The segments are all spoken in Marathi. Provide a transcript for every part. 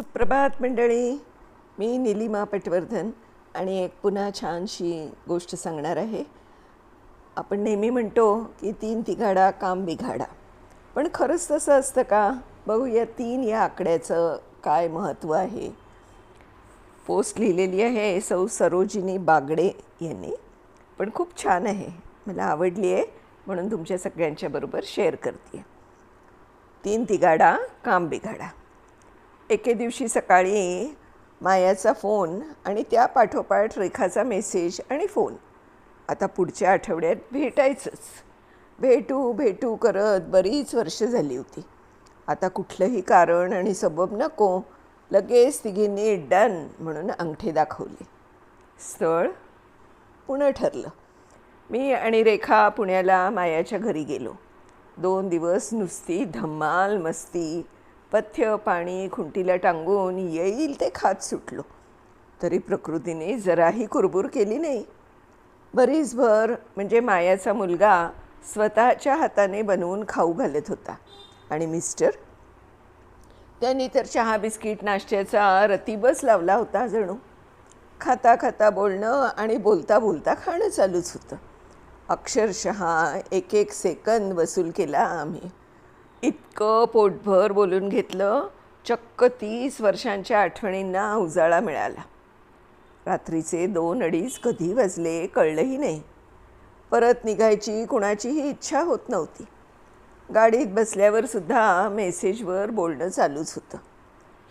सुप्रभात मंडळी मी निलिमा पटवर्धन आणि एक पुन्हा छानशी गोष्ट सांगणार आहे. आपण नेहमी म्हणतो की तीन तिघाडा काम बिघाडा. पण खरंच तसं असतं का? बघू या तीन या आकड्याचं काय महत्त्व आहे. पोस्ट लिहिलेली आहे सौ सरोजिनी बागडे यांनी. पण खूप छान आहे. मला आवडली आहे म्हणून तुमच्या सगळ्यांच्याबरोबर शेअर करते तीन तिघाडा काम बिघाडा. एके दिवशी सकाळी मायाचा फोन आणि त्या पाठोपाठ रेखाचा मेसेज आणि फोन. आता पुढच्या आठवड्यात भेटायचंच. भेटू भेटू करत बरीच वर्ष झाली होती. आता कुठलंही कारण आणि सबब नको. लगेच तिघींनी डन म्हणून अंगठे दाखवले. स्थळ पुणं ठरलं. मी आणि रेखा पुण्याला मायाच्या घरी गेलो. दोन दिवस नुसती धम्माल मस्ती पथ्य पाणी खुंटीला टांगून येईल ते खात सुटलो. तरी प्रकृतीने जराही कुरबुर केली नाही. बरीचभर म्हणजे मायाचा मुलगा स्वतःच्या हाताने बनवून खाऊ घालत होता. आणि मिस्टर? त्यांनी तर चहा बिस्किट नाश्त्याचा रतीबच लावला होता जणू. खाता खाता बोलणं आणि बोलता बोलता खाणं चालूच होतं. अक्षरशः एक एक सेकंद वसूल केला आम्ही. इतकं पोटभर बोलून घेतलं चक्क तीस वर्षांच्या आठवणींना उजाळा मिळाला. रात्रीचे दोन अडीच कधी वाजले कळलंही नाही. परत निघायची कुणाचीही इच्छा होत नव्हती. गाडीत बसल्यावर सुद्धा मेसेजवर बोलणं चालूच होतं.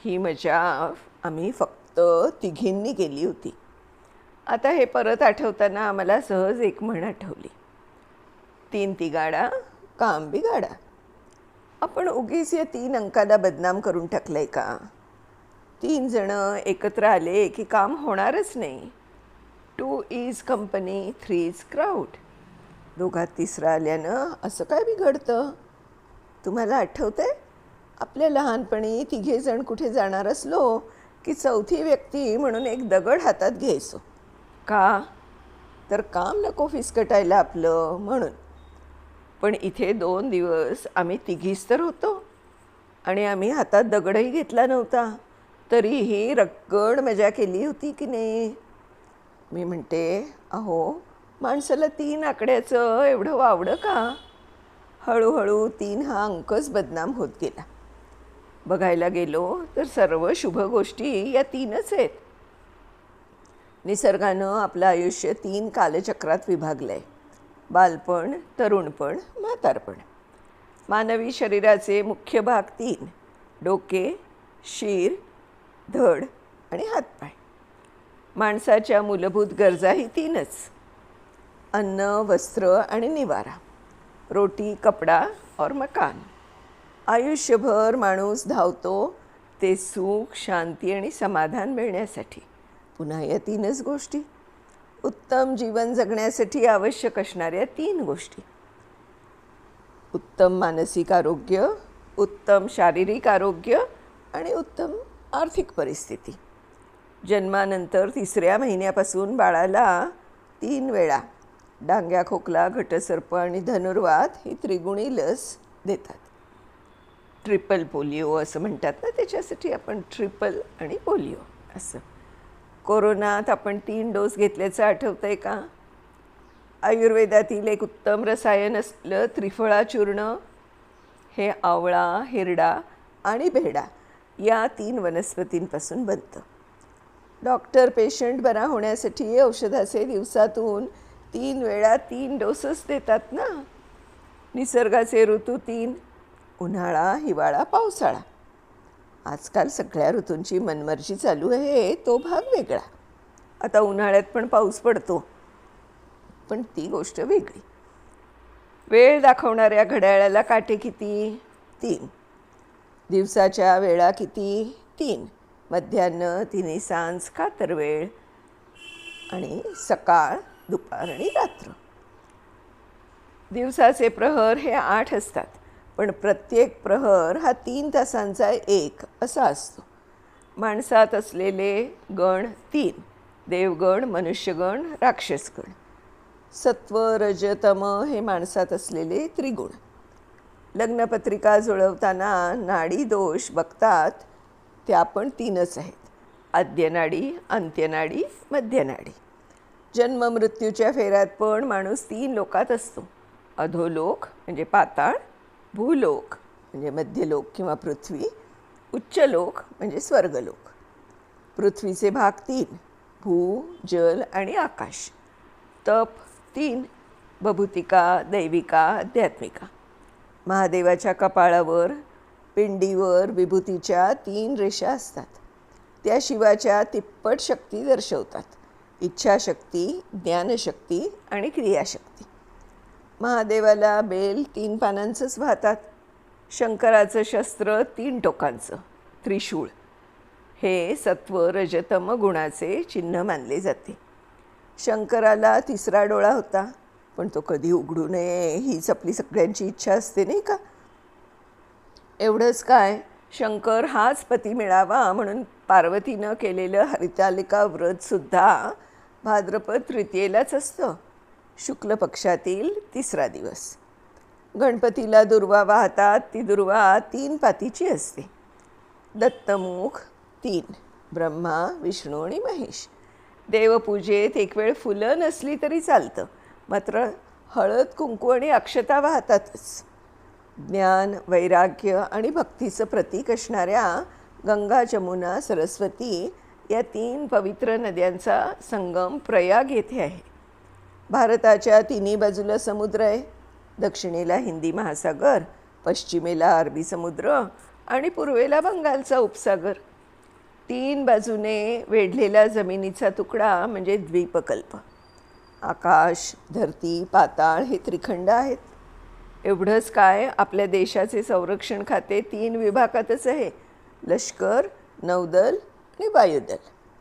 ही मजा आम्ही फक्त तिघींनी केली होती. आता हे परत आठवताना आम्हाला सहज एक म्हण आठवली. तीन तिगाडा काम बिगाडा आपण उगीच या तीन अंकाला बदनाम करून टाकलंय का? तीन जणं एकत्र आले की काम होणारच नाही. Two is company three is crowd दोघात तिसरा आल्यानं असं काय बिघडतं? तुम्हाला आठवतं आहे आपल्या लहानपणी तिघे जण कुठे जाणार असलो की चौथी व्यक्ती म्हणून एक दगड हातात घ्यायचो. का? तर काम नको फिसकटायला आपलं म्हणून. पण इथे दोन दिवस आम्ही तिघीच तर होतो. आणि आम्ही हातात दगडही घेतला नव्हता. तरीही रक्कड मजा केली होती की नाही? मी म्हणते अहो माणसाला तीन आकड्याचं एवढं वावडं का? हळूहळू तीन हा अंकच बदनाम होत गेला. बघायला गेलो तर सर्व शुभ गोष्टी या तीनच आहेत. निसर्गानं आपलं आयुष्य तीन कालचक्रात विभागलं आहे बालपण तरुणपण म्हातारपण. मानवी शरीराचे मुख्य भाग तीन. डोके शीर धड आणि हातपाय. माणसाच्या मूलभूत गरजाही तीनच. अन्न वस्त्र आणि निवारा. रोटी कपडा और मकान. आयुष्यभर माणूस धावतो ते सुख शांती आणि समाधान मिळण्यासाठी. पुन्हा या तीनच गोष्टी. उत्तम जीवन जगण्यासाठी आवश्यक असणाऱ्या तीन गोष्टी. उत्तम मानसिक आरोग्य उत्तम शारीरिक आरोग्य आणि उत्तम आर्थिक परिस्थिती. जन्मानंतर तिसऱ्या महिन्यापासून बाळाला तीन वेळा डांग्या खोकला घटसर्प आणि धनुर्वात ही त्रिगुणी लस देतात. ट्रिपल पोलिओ असं म्हणतात ना त्याच्यासाठी आपण ट्रिपल आणि पोलिओ असं. कोरोनात आपण तीन डोस घेतल्याचं आठवतं आहे का? आयुर्वेदातील एक उत्तम रसायन असलं त्रिफळा चूर्ण हे आवळा हिरडा आणि भेडा या तीन वनस्पतींपासून बनतं. डॉक्टर पेशंट बरा होण्यासाठी औषधाचे दिवसातून तीन वेळा तीन डोसच देतात ना? निसर्गाचे ऋतू तीन उन्हाळा हिवाळा पावसाळा. आजकाल सगळ्या ऋतूंची मनमर्जी चालू आहे तो भाग वेगळा. आता उन्हाळ्यात पण पाऊस पडतो. पण ती गोष्ट वेगळी. वेळ दाखवणाऱ्या घड्याळाला काटे किती? तीन. दिवसाच्या वेळा किती? तीन. मध्यान्न तिन्ही सांज कातर वेळ. आणि सकाळ दुपार आणि रात्र. दिवसाचे प्रहर हे आठ असतात. पण प्रत्येक प्रहर हा तीन तासांचा एक असा असतो. माणसात असलेले गण तीन देवगण मनुष्यगण राक्षसगण. सत्व रजतम हे माणसात असलेले त्रिगुण. लग्नपत्रिका जुळवताना नाडी दोष बघतात त्या पण तीनच आहेत. आद्यनाडी अंत्यनाडी मध्यनाडी. जन्म मृत्यूच्या फेऱ्यात पण माणूस तीन लोकात असतो. अधोलोक म्हणजे पाताळ भूलोक म्हणजे मध्यलोक किंवा पृथ्वी उच्चलोक म्हणजे स्वर्गलोक. पृथ्वीचे भाग तीन भू जल आणि आकाश. तप तीन बभूतिका दैविका आध्यात्मिका. महादेवाच्या कपाळावर पिंडीवर विभूतीच्या तीन रेषा असतात. त्या शिवाच्या तिप्पट शक्ती दर्शवतात. इच्छाशक्ती ज्ञानशक्ती आणि क्रियाशक्ती. महादेवाला बेल तीन पानांचंच वाहतात. शंकराचं शस्त्र तीन टोकांचं. त्रिशूळ. हे सत्व रजतम गुणाचे चिन्ह मानले जाते. शंकराला तिसरा डोळा होता. पण तो कधी उघडू नये हीच आपली सगळ्यांची इच्छा असते नाही का? एवढंच काय? शंकर हाच पती मिळावा म्हणून पार्वतीनं केलेलं हरितालिका व्रतसुद्धा भाद्रपद तृतीयेलाच असतं. शुक्ल पक्षातील तिसरा दिवस. गणपतीला दुर्वा वाहतात ती दुर्वा तीन पातीची असते. दत्तमुख तीन ब्रह्मा विष्णू आणि महेश. देवपूजेत एक वेळ फुलं नसली तरी चालतं मात्र हळद कुंकू आणि अक्षता वाहतातच. ज्ञान वैराग्य आणि भक्तीचं प्रतीक असणाऱ्या गंगा जमुना सरस्वती या तीन पवित्र नद्यांचा संगम प्रयाग येथे आहे. भारताच्या तिन्ही बाजूला समुद्र आहे. दक्षिणेला हिंदी महासागर पश्चिमेला अरबी समुद्र आणि पूर्वेला बंगालचा उपसागर. तीन बाजूने वेढलेला जमिनीचा तुकडा म्हणजे द्वीपकल्प. आकाश धरती पाताळ हे त्रिखंड आहेत. एवढंच काय आपल्या देशाचे संरक्षण खाते तीन विभागातच आहे. लष्कर नौदल आणि वायुदल.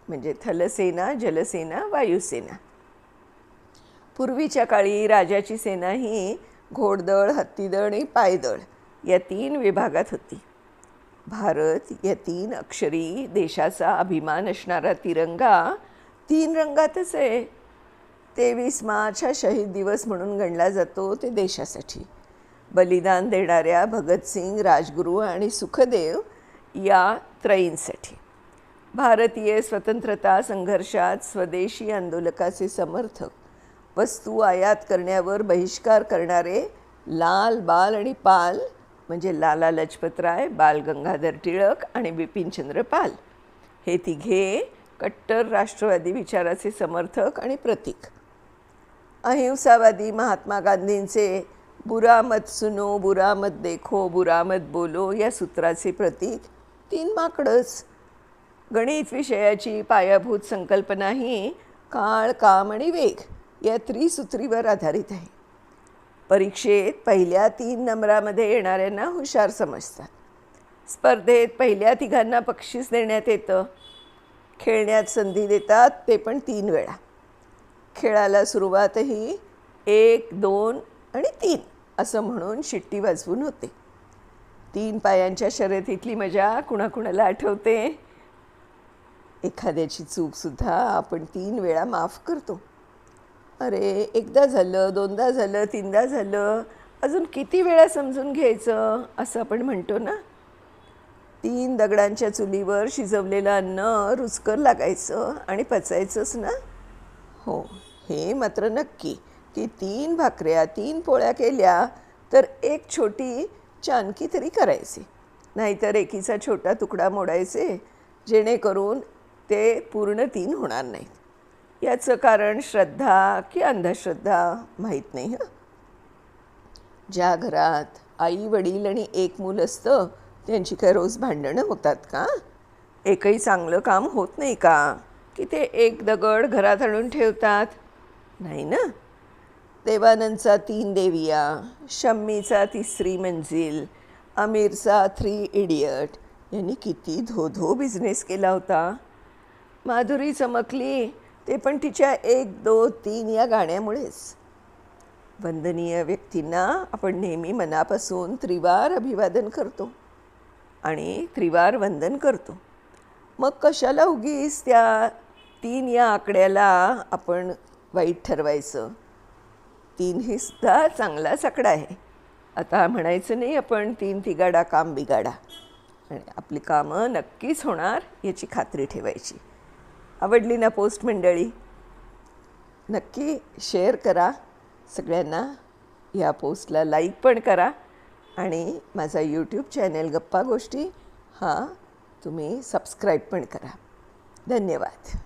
म्हणजे थलसेना जलसेना वायुसेना. पूर्वीच्या काळी राजाची सेना ही घोडदळ हत्तीदळ आणि पायदळ या तीन विभागात होती. भारत या तीन अक्षरी देशाचा अभिमान असणारा तिरंगा तीन रंगातच आहे. तेवीस मार्च हा शहीद दिवस म्हणून गणला जातो ते देशासाठी. बलिदान देणाऱ्या भगतसिंग राजगुरू आणि सुखदेव या त्रयींसाठी. भारतीय स्वतंत्रता संघर्षात स्वदेशी आंदोलकाचे समर्थक वस्तू आयात करण्यावर बहिष्कार करणारे लाल बाल आणि पाल म्हणजे लाला लजपतराय बाल गंगाधर टिळक आणि बिपिनचंद्र पाल. हे तिघे कट्टर राष्ट्रवादी विचाराचे समर्थक आणि प्रतीक. अहिंसावादी महात्मा गांधींचे बुरा मत सुनो बुरा मत देखो बुरा मत बोलो या सूत्राचे प्रतीक. तीन माकडंच. गणित विषयाची पायाभूत संकल्पना ही काळ काम आणि वेग. या त्रिसूत्रीवर आधारित आहे. परीक्षेत पहिल्या तीन नंबरामध्ये येणाऱ्यांना हुशार समजतात. स्पर्धेत पहिल्या तिघांना बक्षीस देण्यात येतं. खेळण्यात संधी देतात ते पण तीन वेळा. खेळाला सुरुवातही एक दोन आणि तीन असं म्हणून शिट्टी वाजवून होते. तीन पायांच्या शर्यतीतली मजा कुणाकुणाला आठवते? एखाद्याची चूकसुद्धा आपण तीन वेळा माफ करतो. अरे एकदा झालं दोनदा झालं तीनदा झालं. अजून किती वेळा समजून घ्यायचं असं आपण म्हणतो ना? तीन दगडांच्या चुलीवर शिजवलेलं अन्न रुचकर लागायचं आणि पचायचंच ना? हो हे मात्र नक्की. की तीन भाकऱ्या तीन पोळ्या केल्या तर एक छोटी चानकी तरी करायची. नाहीतर एकीचा छोटा तुकडा मोडायचे जेणेकरून ते पूर्ण तीन होणार नाहीत. याचं कारण श्रद्धा की अंधश्रद्धा माहीत नाही हं? ज्या घरात आई वडील आणि एक मूल असतं त्यांची काय रोज भांडणं होतात का? एकही चांगलं काम होत नाही का? की ते एक दगड घरात आणून ठेवतात? नाही ना? देवानंदचा तीन देविया शम्मीचा तिसरी मंजिल आमिरचा थ्री इडियट यांनी किती धो धो बिझनेस केला होता. माधुरी चमकली ते पण तिच्या एक दो तीन या गाण्यामुळेच. वंदनीय व्यक्तींना आपण नेहमी मनापासून त्रिवार अभिवादन करतो आणि त्रिवार वंदन करतो. मग कशाला उगीच त्या तीन या आकड्याला आपण वाईट ठरवायचं? तीन ही सुद्धा चांगलाच आकडा आहे. आता म्हणायचं नाही आपण तीन तिगाडा काम बिगाडा आणि आपली कामं नक्कीच होणार याची खात्री ठेवायची. आवडली ना पोस्ट मंडळी? नक्की शेअर करा सगळ्यांना. या पोस्टला लाईक पण करा आणि माझा यूट्यूब चॅनेल गप्पा गोष्टी हा तुम्ही सबस्क्राईब पण करा. धन्यवाद.